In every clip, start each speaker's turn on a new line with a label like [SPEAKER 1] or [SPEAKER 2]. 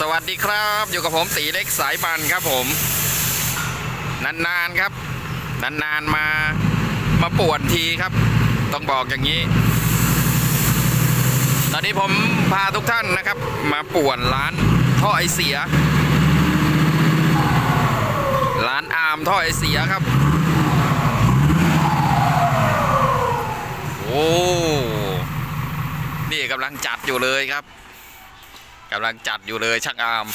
[SPEAKER 1] สวัสดีครับ อยู่กับผมตีเล็กสายบันครับผม นานๆครับ นานๆมามาปวนทีครับ ต้องบอกอย่างนี้ ตอนนี้ผมพาทุกท่านนะครับ มาป่วนร้านท่อไอเสีย ร้านอาร์มท่อไอเสียครับ โอ้ นี่กำลังจัดอยู่เลยครับ กำลังจัดอยู่เลยช่างอาม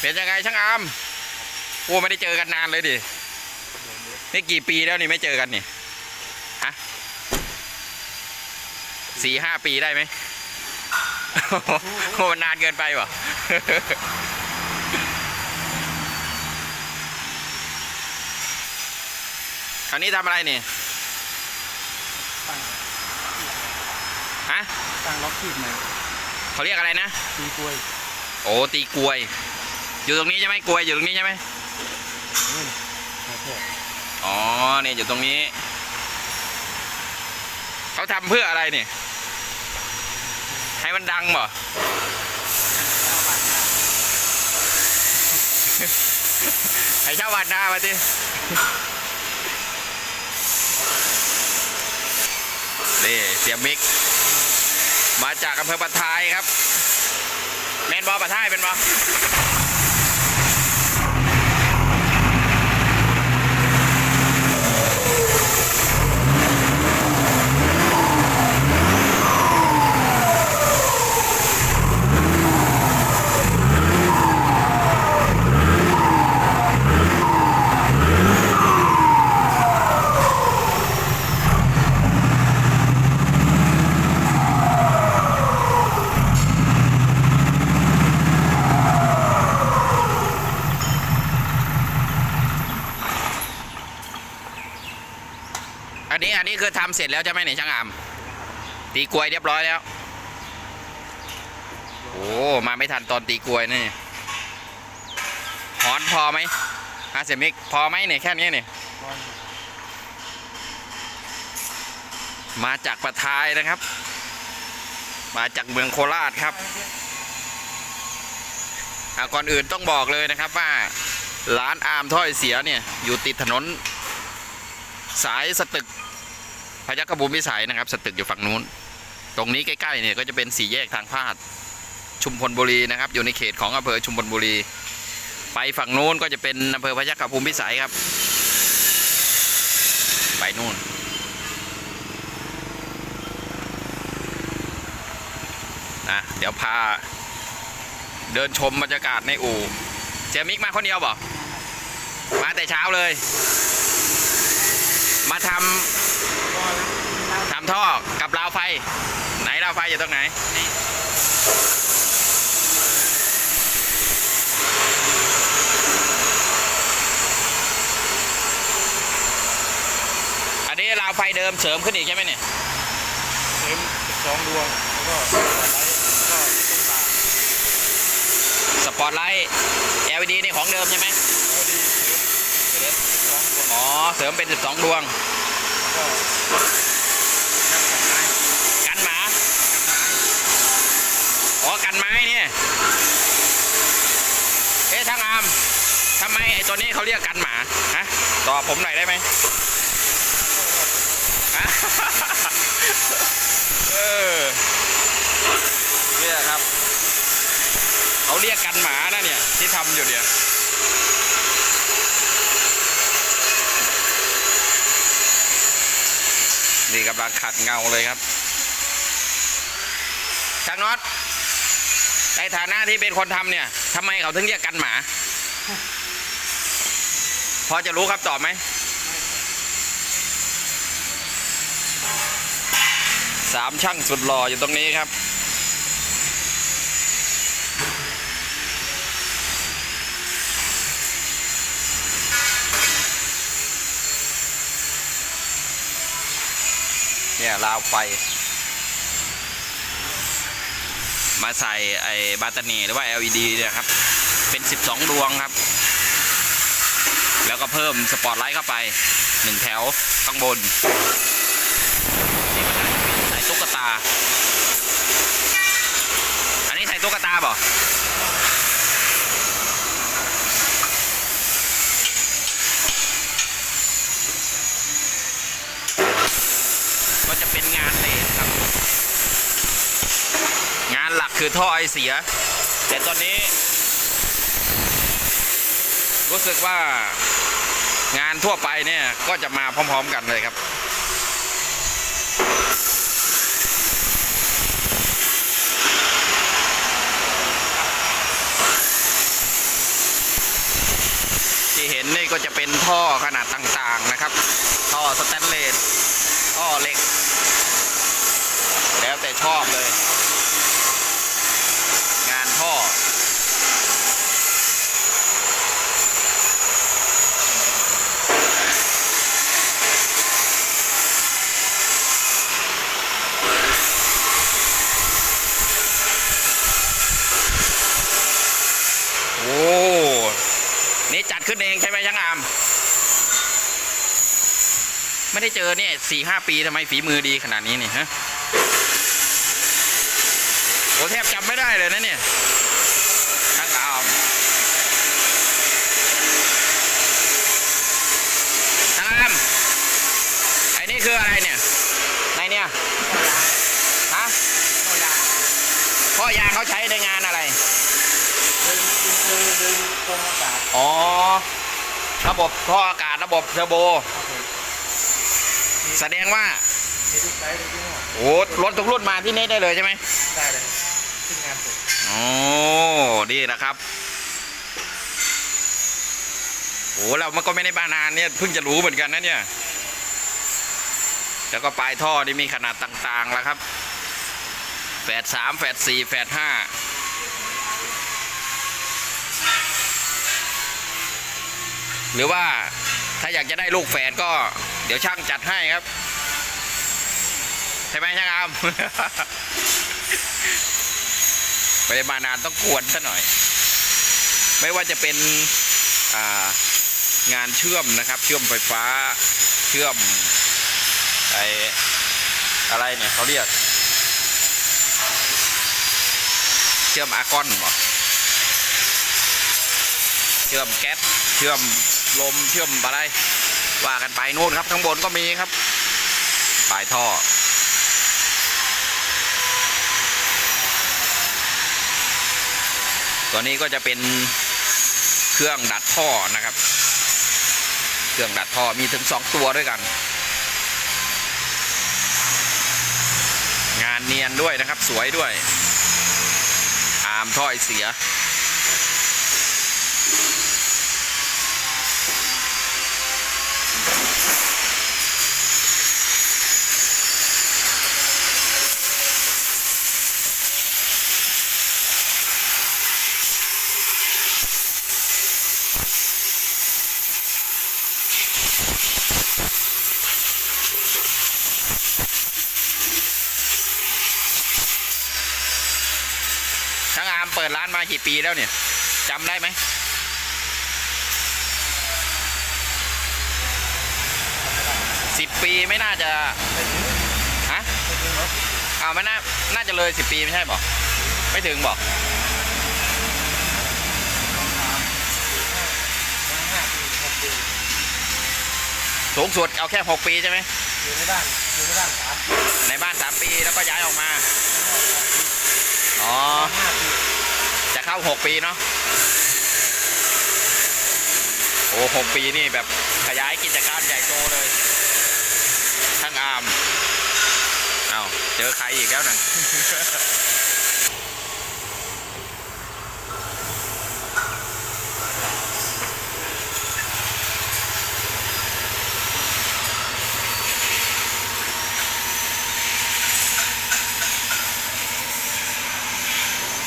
[SPEAKER 1] เป็นยังไงช่างอามโอ้ไม่ได้เจอกันนานเลยดินี่กี่ปีแล้วนี่ไม่เจอกันนี่ฮะสี่ห้าปีได้ไหมโอ้มันนานเกินไปวะ คราวนี้ทำอะไรนี่
[SPEAKER 2] ตั้ง
[SPEAKER 1] ฮะ
[SPEAKER 2] ตั้งล็อกขีดมา
[SPEAKER 1] เขาเรียกอะไรนะ
[SPEAKER 2] ตีกล้วย
[SPEAKER 1] โอ้ตีกลวย อยู่ตรงนี้ใช่ไหมกลวยอยู่ตรงนี้ใช่ไหม
[SPEAKER 2] นี่มาแค่
[SPEAKER 1] อ๋อเนี่ยอยู่ตรงนี้ เขาทำเพื่ออะไรเนี่ยให้มันดังบ่ให้เช่าวัดหน้ามาสิ นี่เสียมิก มาจากอำเภอปะทายครับ แมนบอปะทายเป็นบอ เสร็จแล้วใช่ไหมเนี่ยช่างอามตีกลวยเรียบร้อยแล้ว โอ้มาไม่ทันตอนตีกลวยนี่หอนพอไหมอาเซมิกพอไหมเนี่ยแค่นี้เนี่ยมาจากปะทายนะครับ มาจากเมืองโคราชครับอะก่อนอื่นต้องบอกเลยนะครับว่าร้านอาร์มถ้อยเสียเนี่ยอยู่ติดถนน สายสตึก พยัคฆบุญพิสัยนะครับสตึกอยู่ฝั่งนู้น ตรงนี้ใกล้ๆเนี่ยก็จะเป็นสี่แยกทางพาดชุมพลบุรีนะครับ อยู่ในเขตของอำเภอชุมพลบุรี ไปฝั่งนู้นก็จะเป็นอำเภอพยัคฆภูมิพิสัยครับ ไปนู่นนะเดี๋ยวพา เดินชมบรรยากาศในอู่เจมิกมาคนเดียวบ่มาแต่เช้าเลย มาทำ ท่อกับราวไฟ ไหนราวไฟอยู่ตรงไหนอันนี้ราวไฟเดิมเสริมขึ้นอีกใช่ไหมเนี่ย
[SPEAKER 2] เสริมสองดวงแล้วก็สปอตไลท์ก็ที่ตรงกลาง
[SPEAKER 1] สปอตไลท์ LED นี่ของเดิมใช่ไหม
[SPEAKER 2] แล้วดีเสริมเสริมสองดวง
[SPEAKER 1] อ๋อ เสริมเป็น 12 ดวง
[SPEAKER 2] แล้วก็กันไม้
[SPEAKER 1] กันหมา อ๋อ กัน ไม้เนี่ยเอ๊ะช่างอามทำไมไอ้ตัวนี้เขาเรียกกันหมาฮะตอบผมหน่อยได้ไหมฮะเออเนี่ยครับเขาเรียกกันหมานะเนี่ยที่ทำอยู่เนี่ยนี่กำลังขัดเงาเลยครับช่างน็อต ในฐานะที่เป็นคนทำเนี่ยทำไมเขาถึงเรียกกันหมา พอจะรู้ครับตอบไหมสามช่างสุดหล่ออยู่ตรงนี้ครับเนี่ยราวไฟ มาใส่ไอ้บาตานีหรือว่า LED นะครับ เป็น 12 ดวงครับ แล้วก็เพิ่มสปอตไลท์เข้าไปหนึ่งแถวข้างบนนี่มันใส่ตุ๊กตา อันนี้ใส่ตุ๊กตาเปล่าก็จะเป็นงานเลนครับ งานหลัก คือท่อไอเสีย แต่ตอนนี้ รู้สึกว่างานทั่วไปเนี่ย ก็จะมาพร้อม ๆ กันเลยครับที่เห็นนี่ก็จะเป็นท่อขนาดต่างๆนะครับ ท่อสแตนเลสท่อเหล็ก แล้วแต่ชอบเลย งานท่อ โอ้ นี่ จัดขึ้นเองใช่ไหมช่างอาม ไม่ได้เจอเนี่ยสี่ห้าปีทำไมฝีมือดีขนาดนี้นี่ฮะโอ้แทบจำไม่ได้เลยนะเนี่ยช่างอามช่างอามไอ้นี่คืออะไรเนี่ยในเนี่ยฮะพ่อยางเขาใช้ในงานอะไร
[SPEAKER 2] ดึงมือดึงตรงอากาศ
[SPEAKER 1] อ๋อ ระบบท่ออากาศระบบเทอร์โบ
[SPEAKER 2] ครับผม
[SPEAKER 1] แสดงว่า
[SPEAKER 2] มีทุกไซส์ทุกยี่ห้อ
[SPEAKER 1] โอ้รถทุกรุ่นมาที่นี่ได้เลยใช่ไหม
[SPEAKER 2] ได้เลยขึ้นงานเสร็จ
[SPEAKER 1] โอ้ดีนะครับโอ้เรามันก็ไม่ได้บานานเนี่ยเพิ่งจะรู้เหมือนกันนะเนี่ย แล้วก็ปลายท่อนี่มีขนาดต่างๆแล้วครับแฝดสามแฝดสี่แฝดห้า หรือว่าถ้าอยากจะได้ลูกแฝดก็เดี๋ยวช่างจัดให้ครับ ใช่ไหมช่างอามไปมานานต้องกวนซะหน่อย ไม่ว่าจะเป็นางานเชื่อมนะครับ เชื่อมไฟฟ้า เชื่อมไออะไรเนี่ยเขาเรียก เชื่อมอาร์กอนบ่เชื่อมแก๊สเชื่อม ลมเชื่อมอะไร ว่ากันไปนู่นครับ ข้างบนก็มีครับปลายท่อตัวนี้ก็จะเป็นเครื่องดัดท่อนะครับ เครื่องดัดท่อมีถึงสองตัวด้วยกัน งานเนียนด้วยนะครับสวยด้วย อามถ้อยเสีย ช่างอาร์มเปิดร้านมากี่ปีแล้วเนี่ยจำได้ไหมสิบปีไม่น่าจะฮะ
[SPEAKER 2] ไม่ถึงหรอก
[SPEAKER 1] อ้าวไม่น่าน่าจะเลยสิบปีไม่ใช่บอกไม่ถึงบอก
[SPEAKER 2] ห้าปีหกปี
[SPEAKER 1] สูงสุดเอาแค่หกปีใช่ไหม
[SPEAKER 2] อยู่ในบ้านอยู่ในบ้านสามปี
[SPEAKER 1] ในบ้านสามปีแล้วก็ย้ายออกมา อ๋อ จะเข้าหกปีเนาะ โอ้หกปีนี่แบบขยายกิจการใหญ่โตเลย ทั้งอาม เอาเจอใครอีกแล้วนั่น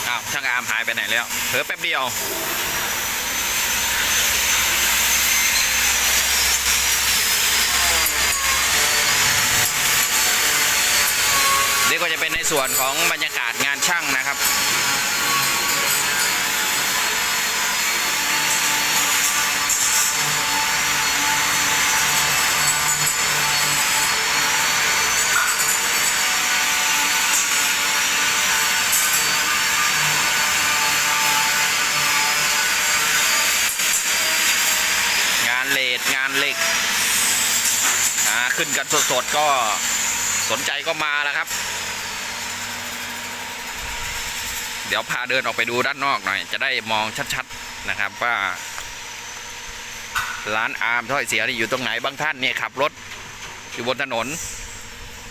[SPEAKER 1] อ้าวช่างอาร์มหายไปไหน แล้วเผลอแป๊บเดียว นี่ก็จะเป็นในส่วนของบรรยากาศงานช่างนะครับ ขึ้นกันสดๆก็สนใจก็มาแล้วครับ เดี๋ยวพาเดินออกไปดูด้านนอกหน่อย จะได้มองชัดๆนะครับว่า ร้านอาร์มถ้อยเสียนี่อยู่ตรงไหนบางท่านเนี่ยขับรถอยู่บนถนน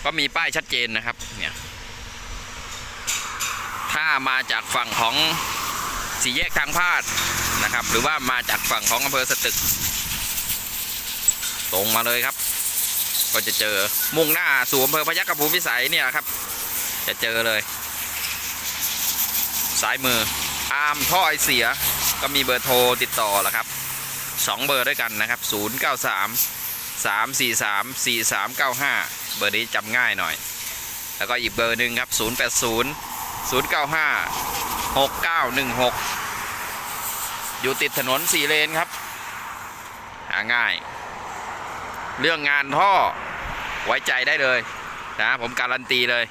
[SPEAKER 1] ก็มีป้ายชัดเจนนะครับเนี่ยถ้ามาจากฝั่งของสี่แยกทางพาดนะครับ หรือว่ามาจากฝั่งของอำเภอสตึกตรงมาเลยครับ ก็จะเจอมุ่งหน้าสู่อำเภอพยัคฆภูมิพิสัยเนี่ยครับ จะเจอเลยซ้ายมืออาร์มท่อไอเสียก็มีเบอร์โทรติดต่อแล้วครับสองเบอร์ด้วยกันนะครับ 093 343 4395 เบอร์นี้จำง่ายหน่อย แล้วก็อีกเบอร์หนึ่งครับ 080 095 6916 อยู่ติดถนนสี่เลนครับ หาง่าย เรื่องงานท่อ ไว้ใจได้เลยนะผมการันตีเลย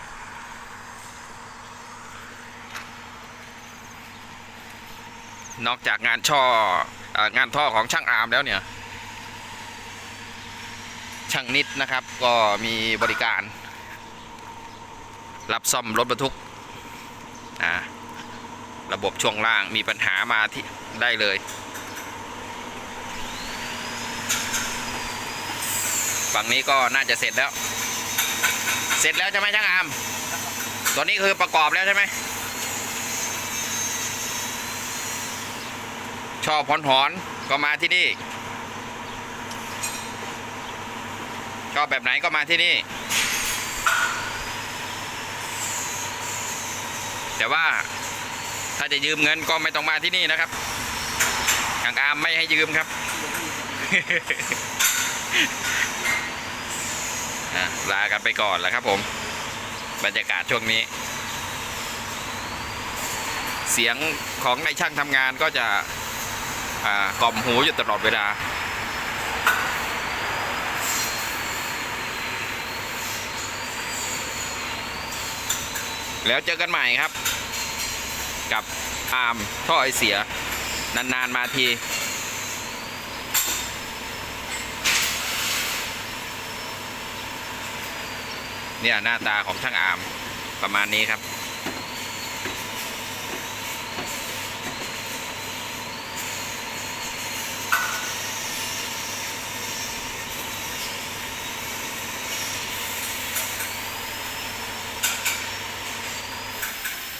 [SPEAKER 1] นอกจากงานช่อองานท่อของช่างอาร์มแล้วเนี่ย ช่างนิดนะครับ ก็มีบริการ รับซ่อมรถบรรทุกอ่าระบบช่วงล่างมีปัญหามาที่ได้เลย ฝั่งนี้ก็น่าจะเสร็จแล้ว เสร็จแล้วใช่ไหมช่างอามตัวนี้คือประกอบแล้วใช่ไหมชอบหอนหอนก็มาที่นี่ชอบแบบไหนก็มาที่นี่ แต่ว่าถ้าจะยืมเงินก็ไม่ต้องมาที่นี่นะครับทางอามไม่ให้ยืมครับ อะลากันไปก่อนแล้วครับผม บรรยากาศช่วงนี้ เสียงของในช่างทำงานก็จะกล่อมหูอยู่ตลอดเวลาแล้วเจอกันใหม่ครับ กับอาร์มท่อไอเสีย นาน ๆ มาที เนี่ยหน้าตาของช่างอามประมาณนี้ครับ